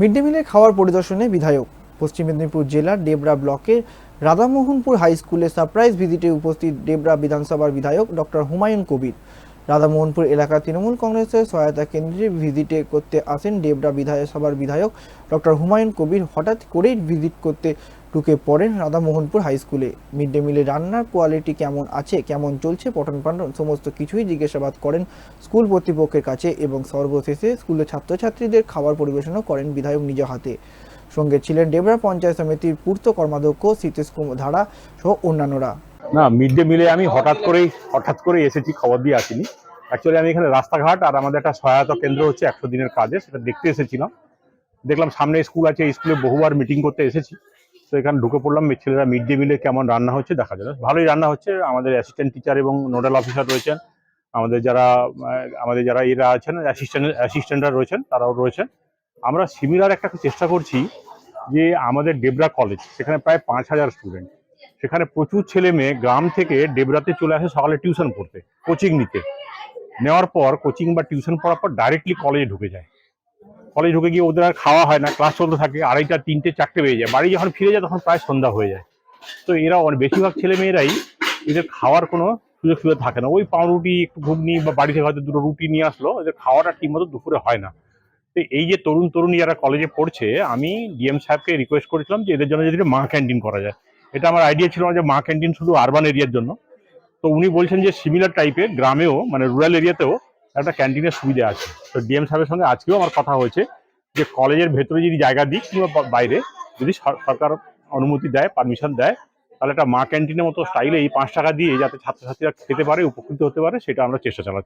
Mid day মিলের খাওয়ার পরিদর্শনে বিধায়ক, পশ্চিম মেদিনীপুর জেলার ডেবরা ব্লকের রাধামোহনপুর হাই স্কুলে সারপ্রাইজ ভিজিটে উপস্থিত ডেবরা বিধানসভার বিধায়ক ডক্টর হুমায়ুন কবির। রাধামোহনপুর এলাকা তৃণমূল কংগ্রেসের সহায়তা কেন্দ্রে ভিজিটে করতে আসেন ডেবরা বিধায়কসভার বিধায়ক ডক্টর হুমায়ুন কবির। হঠাৎ করেই ভিজিট করতে ঢুকে পড়েন রাধামোহনপুর হাই স্কুলে। মিড ডে মিলে রান্নার কোয়ালিটি কেমন আছে, কেমন চলছে, পঠন পাঠন, সমস্ত কিছুই জিজ্ঞাসাবাদ করেন স্কুল কর্তৃপক্ষের কাছে এবং সর্বশেষে স্কুলের ছাত্রছাত্রীদের খাবার পরিবেশনও করেন বিধায়ক নিজ হাতে। সঙ্গে ছিলেন ডেবরা পঞ্চায়েত সমিতির পূর্ত কর্মাধ্যক্ষ সীতেশ কুমার ধারা সহ অন্যান্যরা। না, মিড ডে মিলে আমি হঠাৎ করেই, হঠাৎ করে এসেছি, খবর দিয়ে আসিনি। অ্যাকচুয়ালি আমি এখানে রাস্তাঘাট আর আমাদের একটা সহায়তা কেন্দ্র হচ্ছে একশো দিনের কাজে সেটা দেখতে এসেছিলাম। দেখলাম সামনে স্কুল আছে স্কুলে বহুবার মিটিং করতে এসেছি। তো এখানে ঢুকে পড়লাম ছেলেরা মিড ডে মিলে কেমন রান্না হচ্ছে দেখা যাবে ভালোই রান্না হচ্ছে। আমাদের অ্যাসিস্ট্যান্ট টিচার এবং নোডাল অফিসার রয়েছেন। আমাদের যারা আমাদের যারা এরা আছেন অ্যাসিস্ট্যান্ট অ্যাসিস্ট্যান্টরা রয়েছেন, তারাও রয়েছেন। আমরা সিমিলার একটা চেষ্টা করছি যে আমাদের ডেবরা কলেজ সেখানে প্রায় পাঁচ হাজার স্টুডেন্ট সেখানে প্রচুর ছেলে মেয়ে গ্রাম থেকে ডেবরাতে চলে আসে সকালে টিউশন পড়তে কোচিং নিতে। নেওয়ার পর কোচিং বা টিউশন পড়ার পর ডাইরেক্টলি কলেজে ঢুকে যায়। কলেজ ঢুকে গিয়ে ওদের আর খাওয়া হয় না ক্লাস চলতে থাকে, আড়াইটা, তিনটে, চারটে বেজে যায়। বাড়ি যখন ফিরে যায়, তখন প্রায় সন্ধ্যা হয়ে যায়। তো এরা বেশিরভাগ ছেলে মেয়েরাই এদের খাওয়ার কোনো সুযোগ সুবিধা থাকে না। ওই পাউরুটি, একটু ঘুগনি বা বাড়ি থেকে হয়তো দুটো রুটি নিয়ে আসলো, এদের খাওয়াটা ঠিক মতো দুপুরে হয় না। তো এই যে তরুণ তরুণী যারা কলেজে পড়ছে, আমি ডিএম সাহেবকে রিকোয়েস্ট করেছিলাম যে এদের জন্য যদি মা ক্যান্টিন করা যায়। এটা আমার আইডিয়া ছিল যে মা ক্যান্টিন শুধু আরবান এরিয়ার জন্য। তো উনি বলছেন যে সিমিলার টাইপের গ্রামেও মানে রুরাল এরিয়াতেও একটা ক্যান্টিনের সুবিধা আছে। তো ডিএম সাহেবের সঙ্গে আজকেও আমার কথা হয়েছে যে কলেজের ভেতরে যদি জায়গা দিক কিংবা বাইরে, যদি সরকার অনুমতি দেয় পারমিশন দেয়, তাহলে একটা মা ক্যান্টিনের মতো স্টাইলে এই পাঁচ টাকা দিয়ে যাতে ছাত্রছাত্রীরা খেতে পারে, উপকৃত হতে পারে, সেটা আমরা চেষ্টা চালাচ্ছি।